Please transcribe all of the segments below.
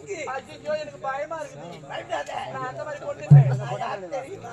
பங்கு ஐயோ எனக்கு பயமா இருக்குது பயப்படாத. நான் அந்த மாதிரி கொண்டு தெரியுமா?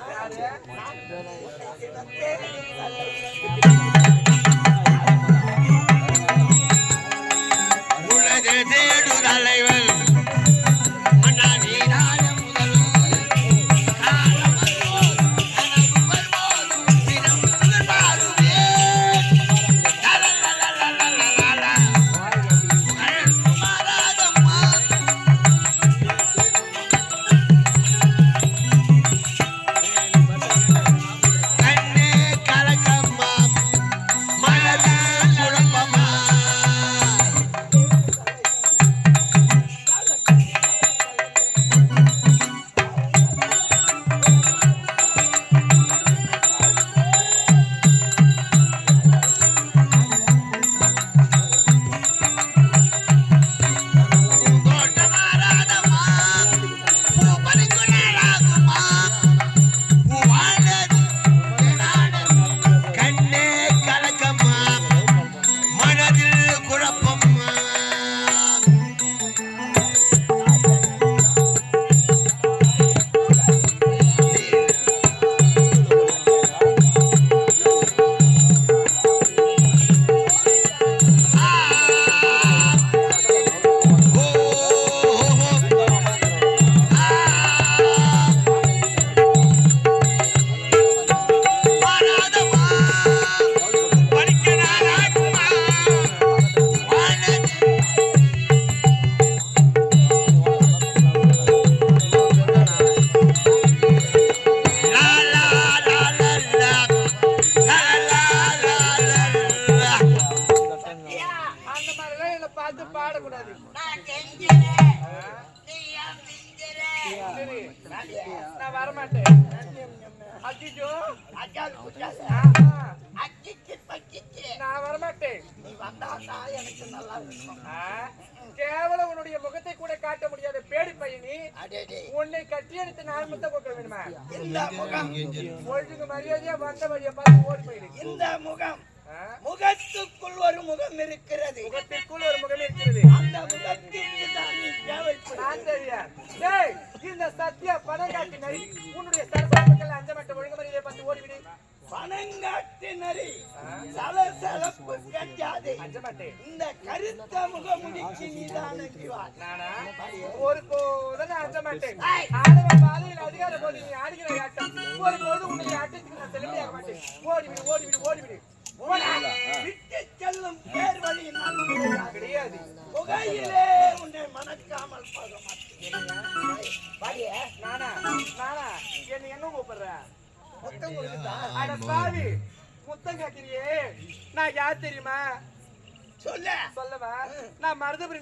மனமா பார்த்து பாடக்கூடாது. நான் வரமாட்டேன். அச்சிச்சு பச்சிச்சு நான் வரமாட்டேன். நீ வந்தாதான் எனக்கு நல்லா இருக்கும். கேவலம் உன்னுடைய முகத்தை கூட காட்ட முடியாத பேடி பையனி. உன்னை கட்டி எடுத்து நான் முத்த கொடுக்க வேணுமா இந்த முகம். ஒழுங்கு மரியாதையா வந்த வழியை பார்த்து ஓடி போயிடு. இந்த முகம். முகத்துக்குள் ஒரு முகம் இருக்கிறது. முகத்திற்குள் ஒரு முகம் சத்யா பணம் காட்டி நரி உன்னுடைய சரசாமக்கள் அஞ்ச மாட்ட ஒழுங்கு மரியாதையை பார்த்து ஓடிவிடு. பனங்காட்டு நரி சலசலப்பு மாட்டேன் இந்த கருத்த முகமுடிக்கு நீதான் ஒரு போதும் நான் அஞ்ச மாட்டேன். ஆடவன் பாதையில் அதிகார போது நீ ஆடுகிற ஆட்டம். ஒரு போது உன்னுடைய ஆட்டத்துக்கு நான் செல்லுமையாக மாட்டேன். ஓடிவிடு ஓடிவிடு ஓடிவிடு. வழி? கிடையாது. புகையிலே உன்னை மணக்காமல் போக மாட்டேன். பாடிய நானா? நானா? என்ன எங்க கூப்பிடுற அட பாவி முத்தம் கேட்கிறியே. நான் யார் தெரியுமா? சொல்ல. சொல்லவா? நான் மருதபுரி